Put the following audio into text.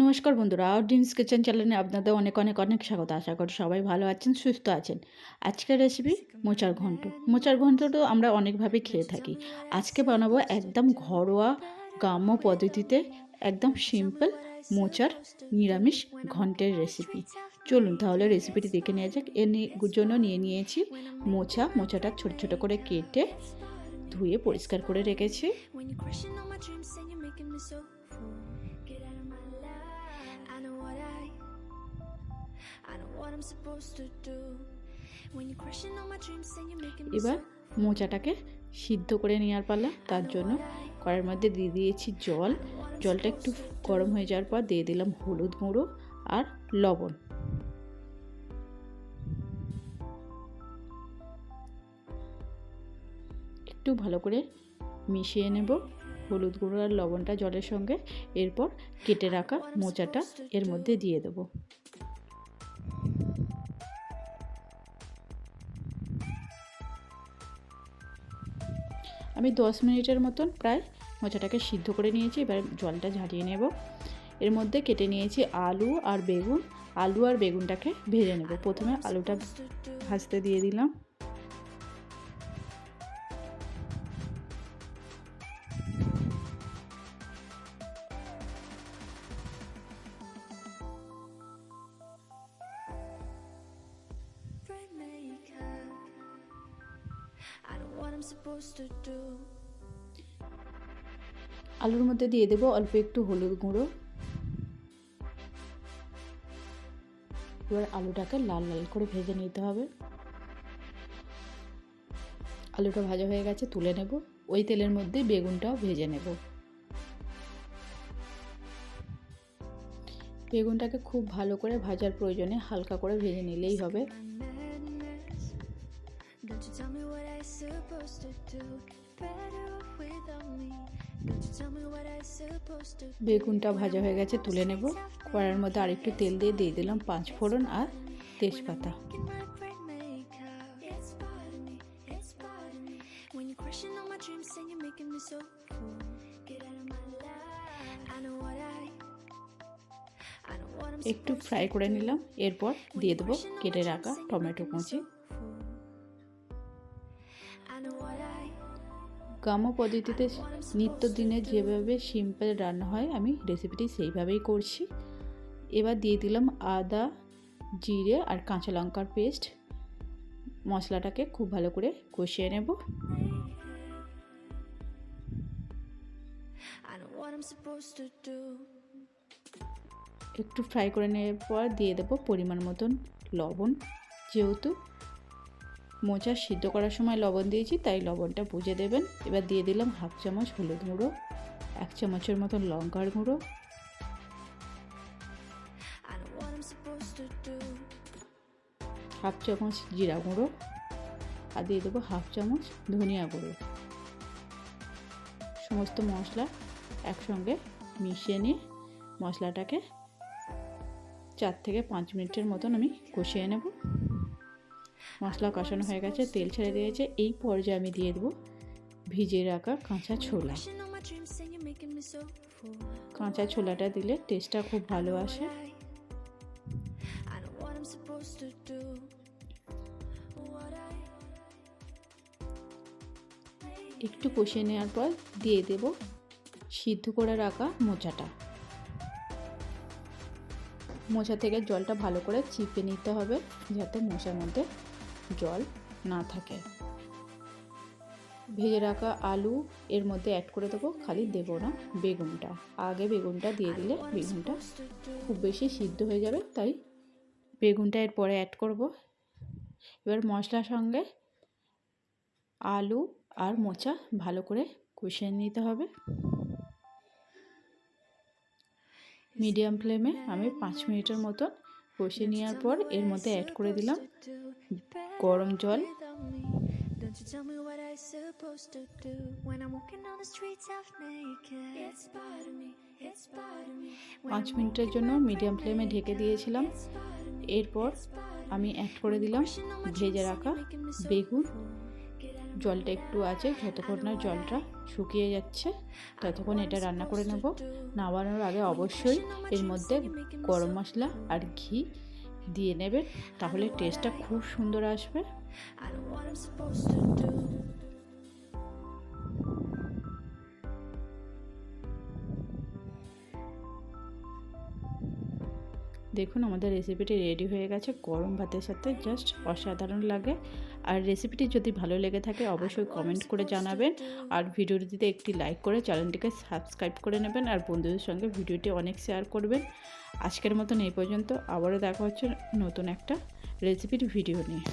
নমস্কার বন্ধুরা out dreams kitchen চ্যানেলে আপনাদের অনেক অনেক অনেক স্বাগত। আশা করি সবাই ভালো আছেন, সুস্থ আছেন। আজকের রেসিপি মোচার ঘন্ট। মোচার ঘন্টটাও আমরা অনেকভাবে খেয়ে থাকি। আজকে বানাবো একদম ঘরোয়া গ্রাম্য পদ্ধতিতে একদম সিম্পল মোচার নিরামিষ ঘন্টের রেসিপি চলুন তাহলে রেসিপিটি দেখে নেওয়া যাক। এর জন্য নিয়ে নিয়েছি মোচা। মোচাটা ছোট ছোট করে কেটে ধুয়ে পরিষ্কার করে রেখেছি। এবার মোচাটাকে সিদ্ধ করে নেওয়ার পালা। তার জন্য কড়াইয়ের মধ্যে দিয়ে দিয়েছি জল। জলটা একটু গরম হয়ে যাওয়ার পর দিয়ে দিলাম হলুদ গুঁড়ো আর লবণ। একটু ভালো করে মিশিয়ে নেব হলুদ গুঁড়ো আর লবণটা জলের সঙ্গে। এরপর কেটে রাখা মোচাটা এর মধ্যে দিয়ে দেবো। আমি দশ মিনিটের মতন প্রায় মোচাটাকে সিদ্ধ করে নিয়েছি, এবার জলটা ঝাড়িয়ে নেব। এর মধ্যে কেটে নিয়েছি আলু আর বেগুন। আলু আর বেগুনটাকে ভেজে নেব। প্রথমে আলুটা ভাজতে দিয়ে দিলাম। আলুর মধ্যে দিয়ে দেবো অল্প একটু হলুদ গুঁড়ো। এবার আলুটাকে লাল লাল করে ভেজে নিতে হবে। আলুটা ভাজা হয়ে গেছে, তুলে নেব। ওই তেলের মধ্যে বেগুনটাও ভেজে নেব। বেগুনটাকে খুব ভালো করে ভাজার প্রয়োজনে হালকা করে ভেজে নিলেই হবে। বেগুনটা ভাজা হয়ে গেছে তুলে নেব। কড়ার মধ্যে আরেকটু তেল দিয়ে দিয়ে দিলাম পাঁচ ফোড়ন আর তেজপাতা। একটু ফ্রাই করে নিলাম এরপর দিয়ে দেবো কেটে রাখা টমেটো কুচি। গ্রাম্য পদ্ধতিতে নিত্যদিনে যেভাবে সিম্পল রান্না হয়, আমি রেসিপিটি সেইভাবেই করছি। এবার দিয়ে দিলাম আদা, জিরে আর কাঁচা লঙ্কার পেস্ট মশলাটাকে খুব ভালো করে কষিয়ে নেব. একটু ফ্রাই করে নেওয়ার পর দিয়ে দেবো পরিমাণ মতন লবণ। যেহেতু মোচা সিদ্ধ করার সময় লবণ দিয়েছি, তাই লবণটা বুঝে দেবেন। এবার দিয়ে দিলাম হাফ চামচ হলুদ গুঁড়ো, এক চামচের মতন লঙ্কার গুঁড়ো. হাফ চামচ জিরা গুঁড়ো, আর দিয়ে দেবো হাফ চামচ ধনিয়া গুঁড়ো। সমস্ত মশলা একসঙ্গে মিশিয়ে নিয়ে মশলাটাকে চার থেকে পাঁচ মিনিটের মতন আমি কষিয়ে নেব। মশলা কষানো হয়ে গেছে, তেল ছেড়ে দিয়েছে, এই পর্যায়ে আমি দিয়ে দেবো ভিজিয়ে রাখা কাঁচা ছোলা. কাঁচা ছোলাটা দিলে টেস্টটা খুব ভালো আসে. একটু কষিয়ে নেওয়ার পর দিয়ে দেব সিদ্ধ করে রাখা মোচাটা মোচা থেকে জলটা ভালো করে চিপে নিতে হবে, যাতে মোচার মধ্যে জল না থাকে। ভেজে রাখা আলু এর মধ্যে অ্যাড করে দেবো, খালি দেবো না, বেগুনটা। আগে বেগুনটা দিয়ে দিলে বেগুনটা খুব বেশি সিদ্ধ হয়ে যাবে, তাই বেগুনটা এরপরে অ্যাড করব। এবার মশলার সঙ্গে আলু আর মোচা ভালো করে কষিয়ে নিতে হবে। মিডিয়াম ফ্লেমে আমি পাঁচ মিনিটের মতন কষিয়ে নেওয়ার পর এর মধ্যে অ্যাড করে দিলাম গরম জল। পাঁচ মিনিটের জন্য মিডিয়াম ফ্লেমে ঢেকে দিয়েছিলাম. এরপর আমি অ্যাড করে দিলাম ভেজে রাখা বেগুন। জলটা একটু আছে যতক্ষণ না জলটা শুকিয়ে যাচ্ছে। ততক্ষণ এটা রান্না করে নেব। নামানোর আগে অবশ্যই এর মধ্যে গরম মশলা আর ঘি দিয়ে নেবেন তাহলে টেস্টটা খুব সুন্দর আসবে। দেখুন আমাদের রেসিপিটি রেডি হয়ে গেছে। গরম ভাতের সাথে জাস্ট অসাধারণ লাগে। আর রেসিপিটি যদি ভালো লেগে থাকে, অবশ্যই কমেন্ট করে জানাবেন। আর ভিডিওটিতে একটি লাইক করে চ্যানেলটিকে সাবস্ক্রাইব করে নেবেন আর বন্ধুদের সঙ্গে ভিডিওটি অনেক শেয়ার করবেন। আজকের মতন এই পর্যন্ত। আবারও দেখা হচ্ছে নতুন একটা রেসিপির ভিডিও নিয়ে।